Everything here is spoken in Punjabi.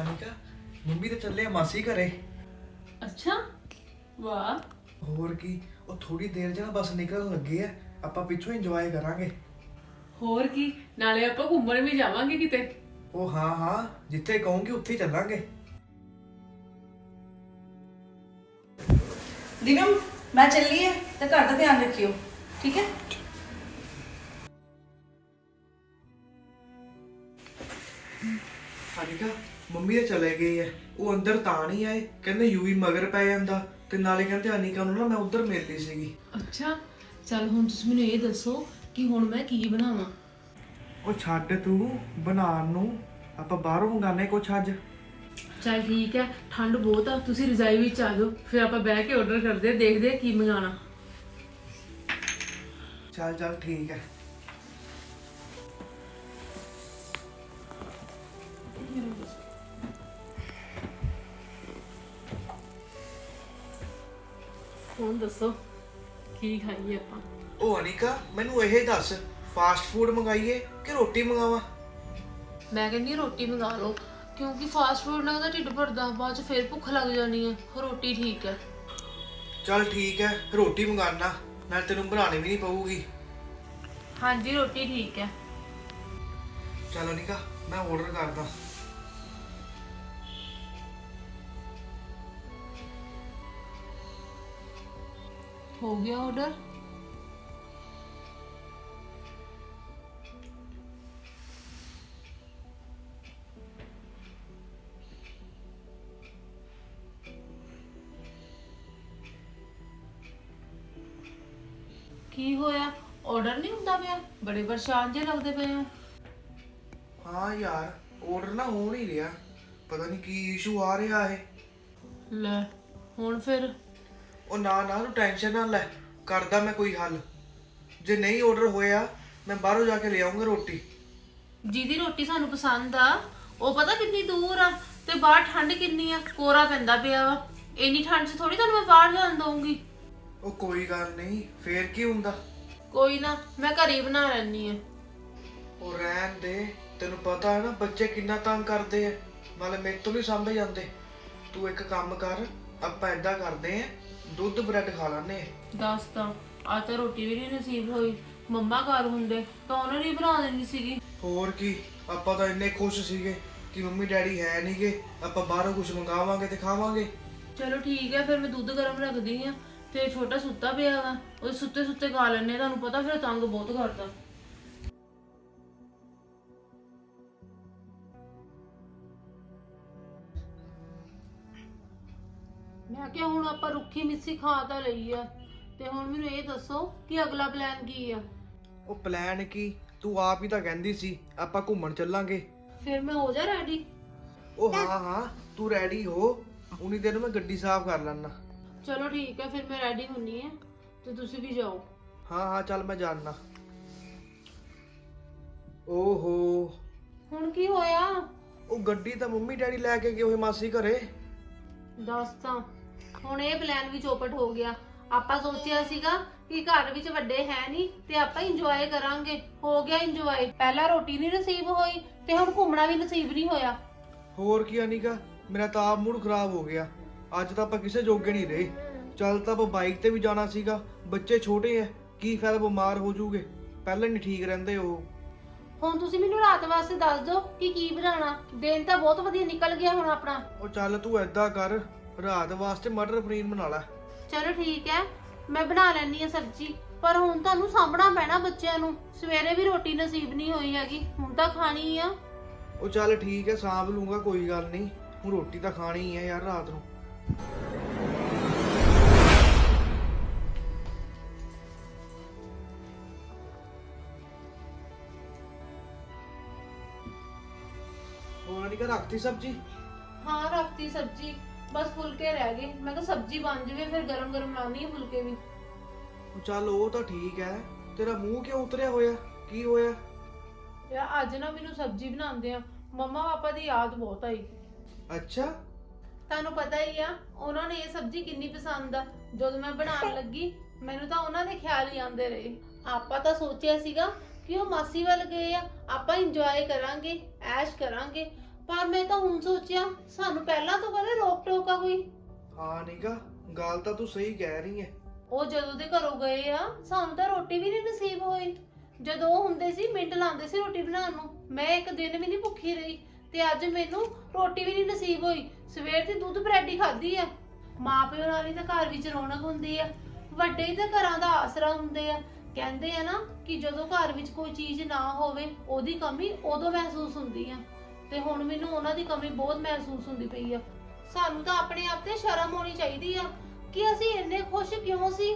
ਅਨਿਕਾ ਮੰਮੀ ਤੇ ਚੱਲੇ ਆ ਮਾਸੀ ਘਰੇ। ਅੱਛਾ ਵਾਹ। ਹੋਰ ਕੀ ਉਹ ਥੋੜੀ ਦੇਰ ਜਨਾ ਬਸ ਨਿਕਲਣ ਲੱਗੇ ਆ। ਆਪਾਂ ਪਿੱਛੋਂ ਇੰਜੋਏ ਕਰਾਂਗੇ। ਹੋਰ ਕੀ ਨਾਲੇ ਆਪਾਂ ਘੁੰਮਣ ਵੀ ਜਾਵਾਂਗੇ ਕਿਤੇ। ਉਹ ਹਾਂ ਹਾਂ ਜਿੱਥੇ ਕਹੋਗੇ ਉੱਥੇ ਹੀ ਚੱਲਾਂਗੇ। ਦਿਨਮ ਮੈਂ ਚੱਲੀ ਹੈ ਤੇ ਘਰ ਦਾ ਧਿਆਨ ਰੱਖਿਓ ਠੀਕ ਹੈ? ਅਨਿਕਾ ਮੰਮੀ ਤੇ ਚਲੇ ਗਏ ਆ। ਉਹ ਅੰਦਰ ਤਾਂ ਨਹੀਂ ਆਏ। ਕਹਿੰਦੇ ਯੂਵੀ ਮਗਰ ਪੈ ਜਾਂਦਾ। ਤੇ ਨਾਲੇ ਕਹਿੰਦੇ ਅਨਿਕਾ ਨੂੰ ਨਾ ਮੈਂ ਉੱਧਰ ਮਿਲ ਲਈ ਸੀਗੀ। ਅੱਛਾ ਚੱਲ ਹੁਣ ਤੁਸੀਂ ਮੈਨੂੰ ਇਹ ਦੱਸੋ ਕਿ ਹੁਣ ਮੈਂ ਕੀ ਬਣਾਵਾਂ? ਉਹ ਛੱਡ ਤੂੰ ਬਣਾਉਣ ਨੂੰ। ਆਪਾਂ ਬਾਹਰੋਂ ਮੰਗਾਨੇ ਕੁਛ ਅੱਜ। ਚੱਲ ਠੀਕ ਹੈ ਠੰਡ ਬਹੁਤ ਆ। ਤੁਸੀਂ ਰਜਾਈ ਵਿੱਚ ਆ ਜਾਓ। ਫਿਰ ਆਪਾਂ ਬਹਿ ਕੇ ਆਰਡਰ ਕਰਦੇ ਆ ਦੇਖਦੇ ਆ ਕੀ ਮੰਗਾਣਾ ਚੱਲ ਚੱਲ ਠੀਕ ਹੈ। ਹੁਣ ਦੱਸੋ ਕੀ ਖਾਈਏ ਆਪਾਂ? ਉਹ ਅਨਿਕਾ ਮੈਨੂੰ ਇਹ ਦੱਸ ਫਾਸਟ ਫੂਡ ਮੰਗਾਈਏ ਕਿ ਰੋਟੀ ਮੰਗਾਵਾਂ? ਮੈਂ ਕਹਿੰਦੀ ਹਾਂ ਰੋਟੀ ਮੰਗਾ ਲਓ ਕਿਉਂਕਿ ਫਾਸਟ ਫੂਡ ਨਾਲ ਤਾਂ ਢਿੱਡ ਭਰਦਾ ਬਾਅਦ ਚ ਫੇਰ ਭੁੱਖ ਲੱਗ ਜਾਣੀ ਹੈ ਰੋਟੀ ਠੀਕ ਹੈ ਚੱਲ ਠੀਕ ਹੈ ਰੋਟੀ ਮੰਗਾਨਾ ਨਾਲ ਤੈਨੂੰ ਬਣਾਉਣੀ ਵੀ ਨਹੀਂ ਪਊਗੀ। ਹਾਂਜੀ ਰੋਟੀ ਠੀਕ ਹੈ ਚੱਲ ਅਨਿਕਾ ਮੈਂ ਆਰਡਰ ਕਰਦਾ। ਹੋ ਗਿਆ ਆਰਡਰ ਕੀ ਹੋਇਆ? ਆਰਡਰ ਨਹੀਂ ਹੁੰਦਾ ਪਿਆ? ਬੜੇ ਪਰੇਸ਼ਾਨ ਜੇ ਲੱਗਦੇ ਪਏ ਹੋ ਹਾਂ ਯਾਰ ਆਰਡਰ ਨਾ ਹੋ ਨਹੀਂ ਰਿਹਾ। ਪਤਾ ਨਹੀਂ ਕੀ ਇਸ਼ੂ ਆ ਰਿਹਾ ਹੈ ਲੈ ਹੁਣ ਫਿਰ? ਉਹ ਨਾ ਨਾ ਨੂੰ ਟੈਨਸ਼ਨ ਨਾ ਲੈ। ਕਰਦਾ ਮੈਂ ਕੋਈ ਹੱਲ। ਜੇ ਨਹੀਂ ਆਰਡਰ ਹੋਇਆ ਮੈਂ ਬਾਹਰੋਂ ਜਾ ਕੇ ਲੈ ਆਉਂਗਾ ਰੋਟੀ। ਜਿਹਦੀ ਰੋਟੀ ਸਾਨੂੰ ਪਸੰਦ ਆ ਉਹ ਪਤਾ ਕਿੰਨੀ ਦੂਰ ਆ ਤੇ ਬਾਹਰ ਠੰਡ ਕਿੰਨੀ ਆ ਕੋਰਾ ਪੈਂਦਾ ਪਿਆ ਵਾ। ਇੰਨੀ ਠੰਡ 'ਚ ਥੋੜੀ ਤੁਹਾਨੂੰ ਮੈਂ ਬਾਹਰ ਜਾਣ ਦਊਂਗੀ। ਉਹ ਕੋਈ ਗੱਲ ਨਹੀਂ ਫੇਰ ਕੀ ਹੁੰਦਾ? ਕੋਈ ਨਾ ਮੈਂ ਘਰੇ ਹੀ ਬਣਾ ਲੈਣੀ ਆ। ਉਹ ਰਹਿਣ ਦੇ ਤੈਨੂੰ ਪਤਾ ਹੈ ਨਾ ਬੱਚੇ ਕਿੰਨਾ ਤੰਗ ਕਰਦੇ ਆ। ਨਾਲੇ ਮੇਰੇ ਤੋਂ ਨਹੀਂ ਸਾਂਭੇ ਜਾਂਦੇ ਤੂੰ ਇੱਕ ਕੰਮ ਕਰ ਆਪਾਂ ਏਦਾਂ ਕਰਦੇ ਆ ਦੁੱਧ ਬ੍ਰੈਡ ਖਾ ਲਾਨੇ ਦੱਸ ਤਾਂ ਆ ਤਾਂ ਰੋਟੀ ਵੀ ਨਹੀਂ ਨਸੀਬ ਹੋਈ। ਮੰਮਾ ਘਰ ਹੁੰਦੇ ਤਾਂ ਉਹਨਾਂ ਨੇ ਹੀ ਬਣਾ ਦੇਣੀ ਸੀਗੀ। ਹੋਰ ਕੀ ਆਪਾਂ ਤਾਂ ਇੰਨੇ ਖੁਸ਼ ਸੀਗੇ ਕਿ ਮੰਮੀ ਡੈਡੀ ਹੈ ਨਹੀਂਗੇ ਆਪਾਂ ਬਾਹਰੋਂ ਕੁਝ ਮੰਗਾਵਾਂਗੇ ਤੇ ਖਾਵਾਂਗੇ। ਚਲੋ ਠੀਕ ਹੈ ਫਿਰ ਮੈਂ ਦੁੱਧ ਗਰਮ ਰੱਖਦੀ ਆ ਤੇ ਛੋਟਾ ਸੁੱਤਾ ਪਿਆ ਵਾ ਉਹ ਸੁੱਤੇ ਸੁੱਤੇ ਖਾ ਲੈਣੇ ਤੁਹਾਨੂੰ ਪਤਾ ਫਿਰ ਤੰਗ ਬਹੁਤ ਕਰਦਾ। ਮੈਂ ਕਿਹਾ ਹੁਣ ਆਪਾਂ ਰੁੱਖੀ ਮਿੱਸੀ ਖਾ ਤਾਂ ਲਈ ਆ। ਤੇ ਹੁਣ ਮੈਨੂੰ ਇਹ ਦੱਸੋ ਕਿ ਅਗਲਾ ਪਲਾਨ ਕੀ ਆ? ਉਹ ਪਲਾਨ ਕੀ? ਤੂੰ ਆਪ ਹੀ ਤਾਂ ਕਹਿੰਦੀ ਸੀ ਆਪਾਂ ਘੁੰਮਣ ਚੱਲਾਂਗੇ। ਫਿਰ ਮੈਂ ਹੋ ਜਾ ਰੈਡੀ ਉਹ ਹਾਂ ਹਾਂ ਤੂੰ ਰੈਡੀ ਹੋ। ਉਨੀ ਦਿਨ ਮੈਂ ਗੱਡੀ ਸਾਫ਼ ਕਰ ਲੈਣਾ ਚਲੋ ਠੀਕ ਹੈ ਫਿਰ ਮੈਂ ਰੈਡੀ ਹੁੰਨੀ ਆ। ਤੇ ਤੁਸੀਂ ਵੀ ਜਾਓ। ਹਾਂ ਹਾਂ ਚੱਲ ਮੈਂ ਜਾਣਾ ਓਹੋ। ਹੁਣ ਕੀ ਹੋਇਆ? ਉਹ ਗੱਡੀ ਤਾਂ ਮੰਮੀ ਡੈਡੀ ਲੈ ਕੇ ਗਏ ਹੋਏ ਮਾਸੀ ਘਰੇ। ਦੱਸ ਤਾਂ। ਹੁਣ ਇਹ ਪਲਾਨ ਵੀ ਚੌਪਟ ਹੋ ਗਿਆ। ਆਪਾਂ ਸੋਚਿਆ ਸੀਗਾ ਕਿ ਘਰ ਵਿੱਚ ਵੱਡੇ ਹੈ ਨਹੀਂ ਤੇ ਆਪਾਂ ਇੰਜੋਏ ਕਰਾਂਗੇ। ਹੋ ਗਿਆ ਇੰਜੋਏ ਪਹਿਲਾਂ ਰੋਟੀ ਨਹੀਂ ਨਸੀਬ ਹੋਈ ਤੇ ਹੁਣ ਘੁੰਮਣਾ ਵੀ ਨਸੀਬ ਨਹੀਂ ਹੋਇਆ। ਹੋਰ ਕੀ ਅਨਿਕਾ ਮੇਰਾ ਤਾਂ ਆਪ ਮੂਡ ਖਰਾਬ ਹੋ ਗਿਆ। ਅੱਜ ਤਾਂ ਆਪਾਂ ਕਿਸੇ ਜੋਗੇ ਨਹੀਂ ਰਹੇ। ਚੱਲ ਤਾਂ ਆਪਾਂ ਬਾਈਕ ਤੇ ਵੀ ਜਾਣਾ ਸੀਗਾ। ਬੱਚੇ ਛੋਟੇ ਐ ਕੀ ਫਾਇਦਾ ਬਿਮਾਰ ਹੋ ਜੂਗੇ? ਪਹਿਲਾਂ ਨਹੀਂ ਠੀਕ ਰਹਿੰਦੇ ਉਹ। ਹੁਣ ਤੁਸੀਂ ਮੈਨੂੰ ਰਾਤ ਵਾਸਤੇ ਦੱਸ ਦਿਓ ਕਿ ਕੀ ਬਣਾਉਣਾ। ਦਿਨ ਤਾਂ ਬਹੁਤ ਵਧੀਆ ਨਿਕਲ ਗਿਆ ਹੁਣ ਆਪਣਾ। ਉਹ ਚੱਲ ਤੂੰ ਏਦਾਂ ਕਰ ਰਾਤ ਵਾਸਤੇ ਮਟਰ ਪਨੀਰ ਬਣਾ ਲੈ। ਚਲੋ ਠੀਕ ਹੈ ਮੈਂ ਬਣਾ ਲੈਣੀ ਆ ਸਬਜ਼ੀ ਪਰ ਹੁਣ ਤੁਹਾਨੂੰ ਸਾਂਭਣਾ ਪੈਣਾ ਬੱਚਿਆਂ ਨੂੰ ਸਵੇਰੇ ਵੀ ਰੋਟੀ ਨਸੀਬ ਨਹੀਂ ਹੋਈ ਹੈਗੀ ਹੁਣ ਤਾਂ ਖਾਣੀ ਆ। ਉਹ ਚੱਲ ਠੀਕ ਹੈ ਸਾਂਭ ਲੂੰਗਾ ਕੋਈ ਗੱਲ ਨਹੀਂ ਹੁਣ ਰੋਟੀ ਤਾਂ ਖਾਣੀ ਹੀ ਯਾਰ ਰਾਤ ਨੂੰ। ਹੋਰ ਅਨਿਕਾ ਰੱਖਤੀ ਸਬਜੀ? ਹਾਂ ਰੱਖਤੀ ਸਬਜ਼ੀ। ਬਸ ਫੁਲਕੇ ਰਹਿ ਗਏ। ਮੈਂ ਕਿਹਾ ਸਬਜ਼ੀ ਬਣ ਜਾਵੇ ਫਿਰ ਗਰਮ ਗਰਮ ਲਾਉਣੀ ਹੈ ਫੁਲਕੇ ਵੀ। ਉਹ ਚੱਲ ਉਹ ਤਾਂ ਠੀਕ ਹੈ। ਤੇਰਾ ਮੂੰਹ ਕਿਉਂ ਉਤਰਿਆ ਹੋਇਆ? ਕੀ ਹੋਇਆ? ਯਾ ਅੱਜ ਨਾ ਮੈਨੂੰ ਸਬਜ਼ੀ ਬਣਾਉਂਦੇ ਆ। ਮੰਮਾ ਪਾਪਾ ਦੀ ਯਾਦ ਬਹੁਤ ਆਈ। ਅੱਛਾ। ਤੁਹਾਨੂੰ ਪਤਾ ਹੀ ਆ ਉਹਨਾਂ ਨੇ ਇਹ ਸਬਜ਼ੀ ਕਿੰਨੀ ਪਸੰਦ ਆ। ਜਦੋਂ ਮੈਂ ਬਣਾਉਣ ਲੱਗੀ ਮੈਨੂੰ ਤਾਂ ਉਹਨਾਂ ਦੇ ਖਿਆਲ ਹੀ ਆਉਂਦੇ ਰਹੇ। ਆਪਾਂ ਤਾਂ ਸੋਚਿਆ ਸੀਗਾ ਕਿ ਉਹ ਮਾਸੀ ਵੱਲ ਗਏ ਆ। ਆਪਾਂ ਇੰਜੋਏ ਕਰਾਂਗੇ ਐਸ਼ ਕਰਾਂਗੇ। ਪਰ ਮੈਂ ਤਾਂ ਹੁਣ ਸੋਚਿਆ ਸਾਨੂੰ ਪਹਿਲਾਂ ਤੋਂ ਕਦੇ ਰੋਕ ਟੋਕਾ ਕੋਈ। ਹਾਂ ਨਿਕਾ ਗੱਲ ਤਾਂ ਤੂੰ ਸਹੀ ਕਹਿ ਰਹੀ ਹੈ ਉਹ ਜਦੋਂ ਦੇ ਘਰੋਂ ਗਏ ਆ ਸਾਨੂੰ ਤਾਂ ਰੋਟੀ ਵੀ ਨਹੀਂ ਨਸੀਬ ਹੋਈ। ਜਦੋਂ ਉਹ ਹੁੰਦੇ ਸੀ ਮਿੰਟ ਲਾਉਂਦੇ ਸੀ ਰੋਟੀ ਬਣਾਉਣ ਨੂੰ। ਮੈਂ ਇੱਕ ਦਿਨ ਵੀ ਨਹੀਂ ਭੁੱਖੀ ਰਹੀ ਤੇ ਅੱਜ ਮੈਨੂੰ ਰੋਟੀ ਵੀ ਨਹੀਂ ਨਸੀਬ ਹੋਈ। ਸਵੇਰ ਦੀ ਦੁੱਧ ਬਰੈਡ ਹੀ ਖਾਧੀ ਆ। ਮਾਪਿਓ ਨਾਲ ਹੀ ਤਾਂ ਘਰ ਵਿੱਚ ਰੌਣਕ ਹੁੰਦੀ ਆ। ਵੱਡੇ ਹੀ ਤਾਂ ਘਰਾਂ ਦਾ ਆਸਰਾ ਹੁੰਦੇ ਆ। ਕਹਿੰਦੇ ਆ ਨਾ ਕਿ ਜਦੋਂ ਘਰ ਵਿੱਚ ਕੋਈ ਚੀਜ਼ ਨਾ ਹੋਵੇ ਉਹਦੀ ਕਮੀ ਉਦੋਂ ਮਹਿਸੂਸ ਹੁੰਦੀ ਆ। ਤੇ ਹੁਣ ਮੈਨੂੰ ਉਹਨਾਂ ਦੀ ਕਮੀ ਬਹੁਤ ਮਹਿਸੂਸ ਹੁੰਦੀ ਪਈ ਆ। ਸਾਨੂੰ ਤਾਂ ਆਪਣੇ ਆਪ ਤੇ ਸ਼ਰਮ ਹੋਣੀ ਚਾਹੀਦੀ ਆ ਕਿ ਅਸੀਂ ਇੰਨੇ ਖੁਸ਼ ਕਿਉਂ ਸੀ?